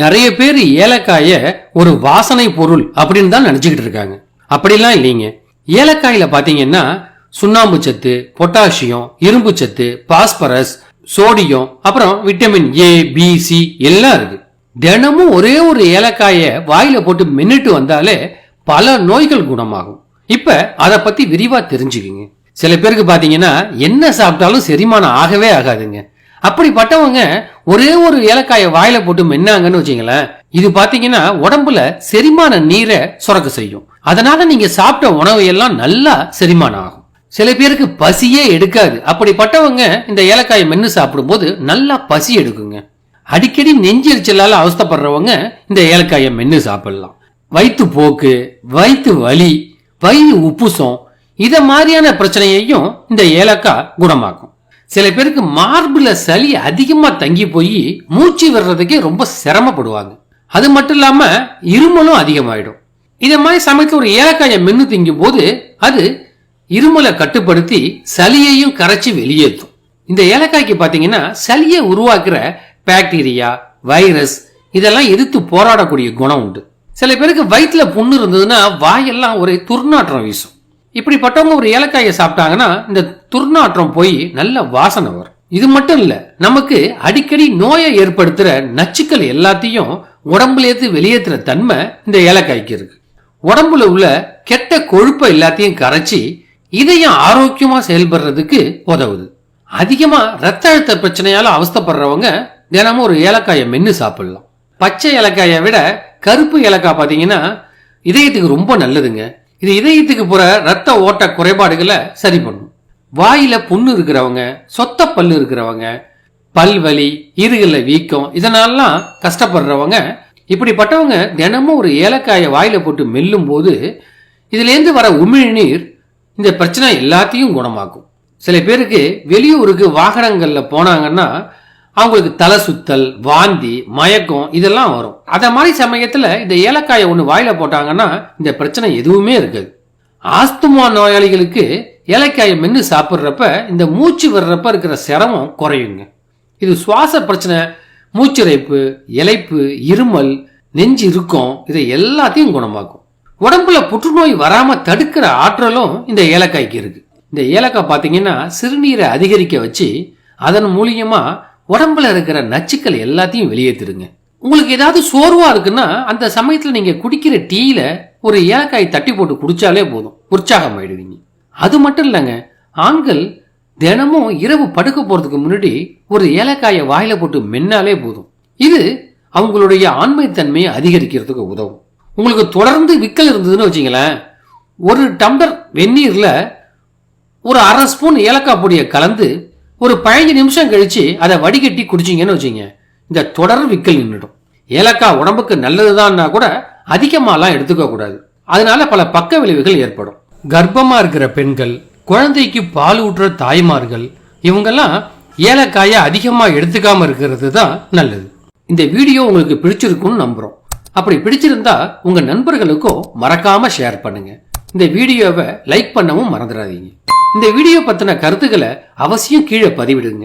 நிறைய பேர் ஏலக்காய ஒரு வாசனை பொருள் அப்படின்னு தான் நினைச்சுக்கிட்டு இருக்காங்க. அப்படிலாம் இல்லைங்க. ஏலக்காயில பாத்தீங்கன்னா சுண்ணாம்பு சத்து பொட்டாசியம் இரும்பு சத்து பாஸ்பரஸ் சோடியம் அப்புறம் விட்டமின் ஏ பி சி எல்லாம் இருக்கு. தினமும் ஒரே ஒரு ஏலக்காய வாயில போட்டு மின்னுட்டு வந்தாலே பல நோய்கள் குணமாகும். இப்ப அதை பத்தி விரிவா தெரிஞ்சுக்குங்க. சில பேருக்கு பாத்தீங்கன்னா என்ன சாப்பிட்டாலும் செரிமானம் ஆகவே ஆகாதுங்க. அப்படிப்பட்டவங்க ஒரே ஒரு ஏலக்காயை வாயில போட்டு மென்னாங்கன்னு வச்சுங்களேன் இது பாத்தீங்கன்னா உடம்புல செரிமான நீரை சுரக்க செய்யும். அதனால நீங்க சாப்பிட்ட உணவு எல்லாம் நல்லா செரிமானம் ஆகும். சில பேருக்கு பசியே எடுக்காது. அப்படிப்பட்டவங்க இந்த ஏலக்காயை மென்னு சாப்பிடும்போது நல்லா பசி எடுக்குங்க. அடிக்கடி நெஞ்செரிச்சலால அவஸ்தைப்படுறவங்க இந்த ஏலக்காயை மென்னு சாப்பிடலாம். வயிற்று போக்கு வயிற்று வலி வயிறு உப்புசம் இத மாதிரியான பிரச்சனையையும் இந்த ஏலக்காய் குணமாக்கும். சில பேருக்கு மார்பில் சளி அதிகமாக தங்கி போய் மூச்சு விடுறதுக்கே ரொம்ப சிரமப்படுவாங்க. அது மட்டும் இல்லாமல் இருமலும் அதிகமாயிடும். இதை மாதிரி சமயத்தில் ஒரு ஏலக்காயை மென்று திங்கும் போது அது இருமலை கட்டுப்படுத்தி சளியையும் கரைச்சி வெளியேற்றும். இந்த ஏலக்காய்க்கு பார்த்தீங்கன்னா சளியை உருவாக்குற பாக்டீரியா வைரஸ் இதெல்லாம் எதிர்த்து போராடக்கூடிய குணம் உண்டு. சில பேருக்கு வயிற்றுல புண்ணு இருந்ததுன்னா வாயெல்லாம் ஒரே துர்நாற்றம் வீசும். இப்படிப்பட்டவங்க ஒரு ஏலக்காயை சாப்பிட்டாங்கன்னா இந்த துர்நாற்றம் போய் நல்ல வாசனை வரும். இது மட்டும் இல்ல நமக்கு அடிக்கடி நோயை ஏற்படுத்துற நச்சுக்கள் எல்லாத்தையும் உடம்புல ஏத்து வெளியேற்றுற தன்மை இந்த ஏலக்காய்க்கு இருக்கு. உடம்புல உள்ள கெட்ட கொழுப்பை எல்லாத்தையும் கரைச்சி இதயம் ஆரோக்கியமா செயல்படுறதுக்கு உதவுது. அதிகமா ரத்த அழுத்த பிரச்சனையால அவஸ்தைப்படுறவங்க தினமும் ஒரு ஏலக்காயை மென்று சாப்பிடலாம். பச்சை ஏலக்காயை விட கருப்பு ஏலக்காய் பாத்தீங்கன்னா இதயத்துக்கு ரொம்ப நல்லதுங்க. இது இதயத்துக்கு போற ரத்த ஓட்ட குறைபாடுகளை சரி பண்ணும். வாயில புண்ணு இருக்கிறவங்க சொத்த பல்லு இருக்கிறவங்க பல்வலி ஈறுகள்ல வீக்கம் இதனாலலாம் கஷ்டப்படுறவங்க இப்படிப்பட்டவங்க தினமும் ஒரு ஏலக்காயை வாயில போட்டு மெல்லும் போது இதுலேருந்து வர உமிழ்நீர் இந்த பிரச்சனை எல்லாத்தையும் குணமாக்கும். சில பேருக்கு வெளியூருக்கு வாகனங்களில் போனாங்கன்னா அவங்களுக்கு தலை சுத்தல் வாந்தி மயக்கம் இதெல்லாம் வரும். அத மாதிரி சமயத்துல இந்த ஏலக்காயை ஒன்று வாயில போட்டாங்கன்னா இந்த பிரச்சனை எதுவுமே இருக்காது. ஆஸ்துமா நோயாளிகளுக்கு ஏலக்காயை மென்று சாப்பிட்றப்ப இந்த மூச்சு வர்றப்ப இருக்கிற சிரமம் குறையுங்க. இது சுவாச பிரச்சனை மூச்சிறைப்பு இலைப்பு இருமல் நெஞ்சு இறுக்கம் இதை எல்லாத்தையும் குணமாக்கும். உடம்புல புற்றுநோய் வராம தடுக்கிற ஆற்றலும் இந்த ஏலக்காய்க்கு இருக்கு. இந்த ஏலக்காய் பார்த்தீங்கன்னா சிறுநீரை அதிகரிக்க வச்சு அதன் மூலியமா உடம்புல இருக்கிற நச்சுக்கள் எல்லாத்தையும் வெளியேற்றிடுங்க உங்களுக்கு ஏதாவது சோர்வா இருக்குன்னா அந்த சமயத்துல நீங்க குடிக்கிற டீயில ஒரு ஏலக்காய் தட்டி போட்டு குடிச்சாலே போதும். உற்சாகம் ஆயிடுவீங்க. அது மட்டும் இல்லைங்க ஆண்கள் தினமும் இரவு படுக்க போறதுக்கு முன்னாடி ஒரு ஏலக்காயை வாயில போட்டு மென்னாலே போதும். இது அவங்களுடைய ஆண்மைத்தன்மையை அதிகரிக்கிறதுக்கு உதவும். உங்களுக்கு தொடர்ந்து விக்கல் இருந்ததுன்னு வச்சிங்களேன் ஒரு டம்ளர் வெந்நீரில் ஒரு அரை ஸ்பூன் ஏலக்காய் பொடியை கலந்து ஒரு பதினஞ்சு நிமிஷம் கழிச்சு அதை வடிகட்டி குடிச்சிங்கன்னு வச்சுங்க இந்த தொடர் விக்கல் நின்றுடும் ஏலக்காய் உடம்புக்கு நல்லதுதான்னா கூட அதிகமாலாம் எடுத்துக்க கூடாது. அதனால பல பக்க விளைவுகள் ஏற்படும். கர்ப்பமா இருக்கிற பெண்கள் குழந்தைக்கு பால் ஊட்டுற தாய்மார்கள் இவங்கெல்லாம் ஏலக்காயை அதிகமா எடுத்துக்காம இருக்கிறது தான் நல்லது. இந்த வீடியோ உங்களுக்கு பிடிச்சிருக்கும்னு நம்புறோம். அப்படி பிடிச்சிருந்தா உங்க நண்பர்களுக்கும் மறக்காம ஷேர் பண்ணுங்க. இந்த வீடியோவை லைக் பண்ணவும் மறந்துடாதீங்க. இந்த வீடியோ பத்தின கருத்துக்களை அவசியம் கீழே பதிவிடுங்க.